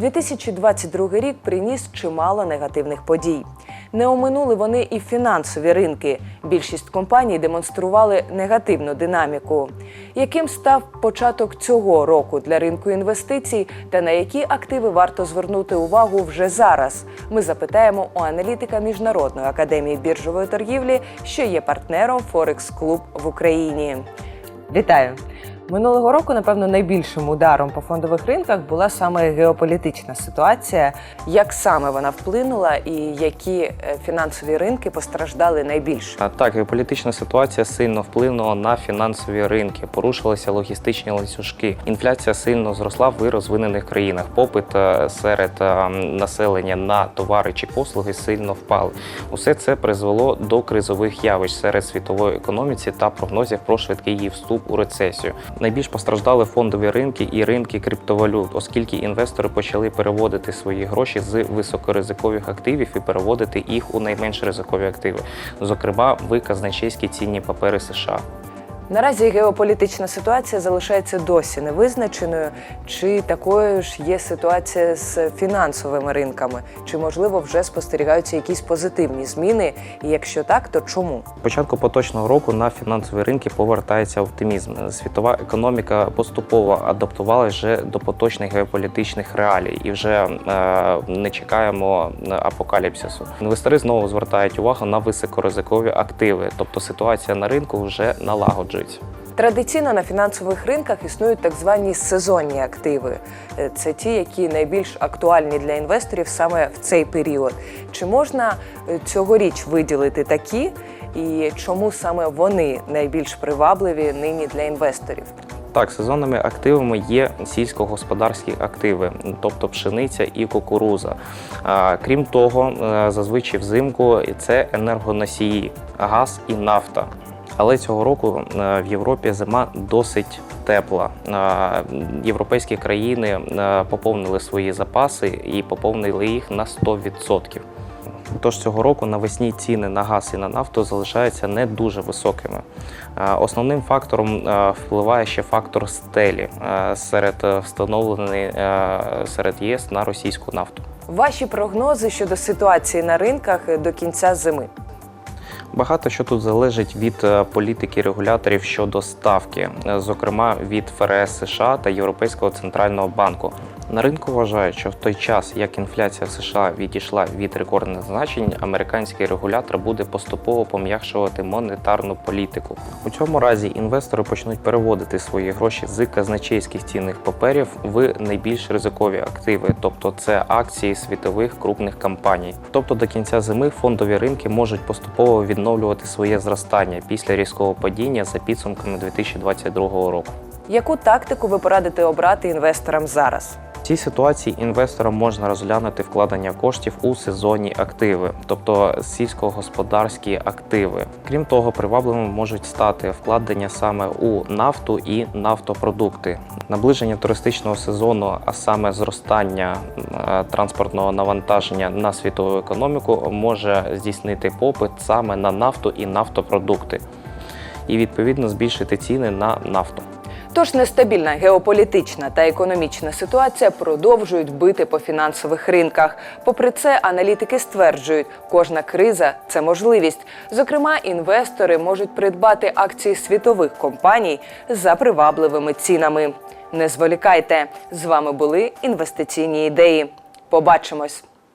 2022 рік приніс чимало негативних подій. Не оминули вони і фінансові ринки. Більшість компаній демонстрували негативну динаміку. Яким став початок цього року для ринку інвестицій та на які активи варто звернути увагу вже зараз? Ми запитаємо у аналітика Міжнародної академії біржової торгівлі, що є партнером Форекс Клуб в Україні. Вітаю! Минулого року, напевно, найбільшим ударом по фондових ринках була саме геополітична ситуація. Як саме вона вплинула, і які е, фінансові ринки постраждали найбільше? Так, геополітична ситуація сильно вплинула на фінансові ринки, порушилися логістичні ланцюжки. Інфляція сильно зросла в розвинених країнах. Попит е, серед е, населення на товари чи послуги сильно впав. Усе це призвело до кризових явищ серед світової економіці та прогнозів про швидкий її вступ у рецесію. Найбільш постраждали фондові ринки і ринки криптовалют, оскільки інвестори почали переводити свої гроші з високоризикових активів і переводити їх у найменш ризикові активи, зокрема в казначейські цінні папери США. Наразі геополітична ситуація залишається досі невизначеною. Чи такою ж є ситуація з фінансовими ринками? Чи можливо вже спостерігаються якісь позитивні зміни? І якщо так, то чому? Початку поточного року на фінансові ринки повертається оптимізм. Світова економіка поступово адаптувалася вже до поточних геополітичних реалій і вже е, не чекаємо е, апокаліпсису. Інвестори знову звертають увагу на високоризикові активи, тобто ситуація на ринку вже налагоджується. Традиційно на фінансових ринках існують так звані сезонні активи. Е, Це ті, які найбільш актуальні для інвесторів саме в цей період. Чи можна е, цьогоріч виділити такі, і чому саме вони найбільш привабливі нині для інвесторів? Так, сезонними активами є сільськогосподарські активи, тобто пшениця і кукуруза. А, Крім того, е, зазвичай взимку це енергоносії, газ і нафта. Але цього року е, в Європі зима досить тепла. Е, Європейські країни е, поповнили свої запаси і поповнили їх на 100%. Тож цього року навесні ціни на газ і на нафту залишаються не дуже високими. Основним фактором впливає ще фактор стелі серед встановлений серед ЄС на російську нафту. Ваші прогнози щодо ситуації на ринках до кінця зими. Багато що тут залежить від е, політики регуляторів щодо ставки, е, зокрема від ФРС США та Європейського центрального банку. На ринку вважають, що в той час, як інфляція в США відійшла від рекордних значень, американський регулятор буде поступово пом'якшувати монетарну політику. У цьому разі інвестори почнуть переводити свої гроші з казначейських цінних паперів в найбільш ризикові активи, тобто це акції світових крупних компаній. Тобто до кінця зими фондові ринки можуть поступово відновлювати своє зростання після різкого падіння за підсумками 2022 року. Яку тактику ви порадите обрати інвесторам зараз? В цій ситуації інвесторам можна розглянути вкладення коштів у сезонні активи, тобто сільськогосподарські активи. Крім того, привабливими можуть стати вкладення саме у нафту і нафтопродукти. Наближення туристичного сезону, а саме зростання е, транспортного навантаження на світову економіку, може здійснити попит саме на нафту і нафтопродукти, і відповідно збільшити ціни на нафту. Тож нестабільна геополітична та економічна ситуація продовжують бити по фінансових ринках. Попри це, аналітики стверджують, кожна криза це можливість. Зокрема, інвестори можуть придбати акції світових компаній за привабливими цінами. Не зволікайте! З вами були інвестиційні ідеї. Побачимось!